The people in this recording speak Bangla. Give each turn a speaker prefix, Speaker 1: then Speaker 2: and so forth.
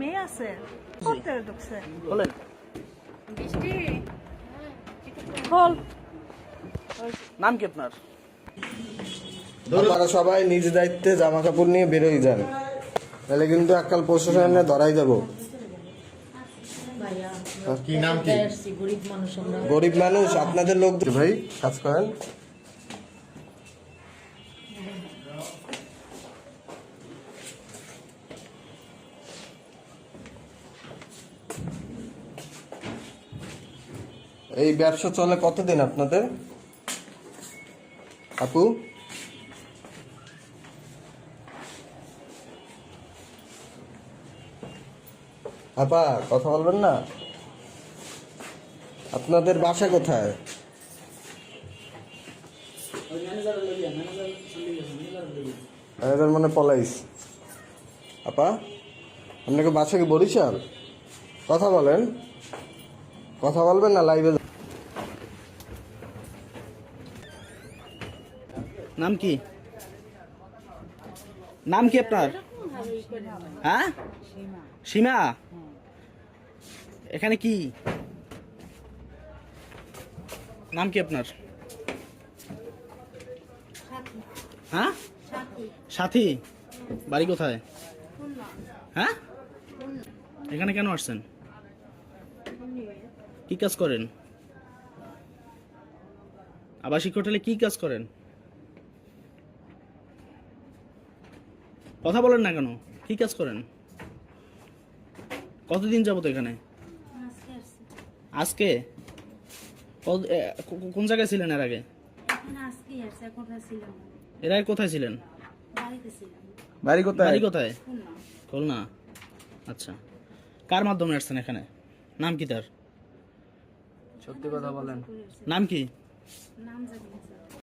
Speaker 1: মেয়ে আছে করতে ঢুকছে
Speaker 2: বলেন
Speaker 1: বল
Speaker 2: নাম কি আপনার
Speaker 3: আপনারা সবাই নিজ দায়িত্বে জামা কাপড় নিয়ে বেরোই যান। তাহলে কিন্তু এককাল প্রশাসনে ধরাই যাব
Speaker 4: কি নাম কি?
Speaker 5: গরিব মানুষ আমরা।
Speaker 3: গরিব মানুষ আপনাদের লোক ভাই কাজ করেন। এই ব্যবসা চলে কতদিন আপনাদের? আপু? আপা, কথা বলবেন না? আপনাদের বাসা কোথায়? ম্যানেজার মানে পলাইস। আপা, আপনাকে বাসা কি বরিশাল? কথা বলেন। কথা বলবেন না, লাইভে
Speaker 2: নাম কি? নাম কি আপনার? হ্যাঁ? সীমা। এখানে কি? নাম কি আপনার? হ্যাঁ? সাথী। বাড়ি কোথায়? হ্যাঁ? এখানে কেন আসছেন? কি কাজ করেন? আবাসিক হোটেলে কি কাজ করেন? কথা বলেন না কেন? কি কাজ করেন? কতদিন যাবত এখানে? আজকে কোন জায়গায় ছিলেন এর আগে? এর আগে কোথায় ছিলেন?
Speaker 5: বাড়িতে
Speaker 3: বাড়ি কোথায়?
Speaker 2: বাড়ি কোথায়? খুলনা। আচ্ছা। কার মাধ্যমে আসছেন এখানে? নাম কি তার?
Speaker 3: সত্যি কথা বলেন।
Speaker 2: নাম কি?
Speaker 5: নাম জানি না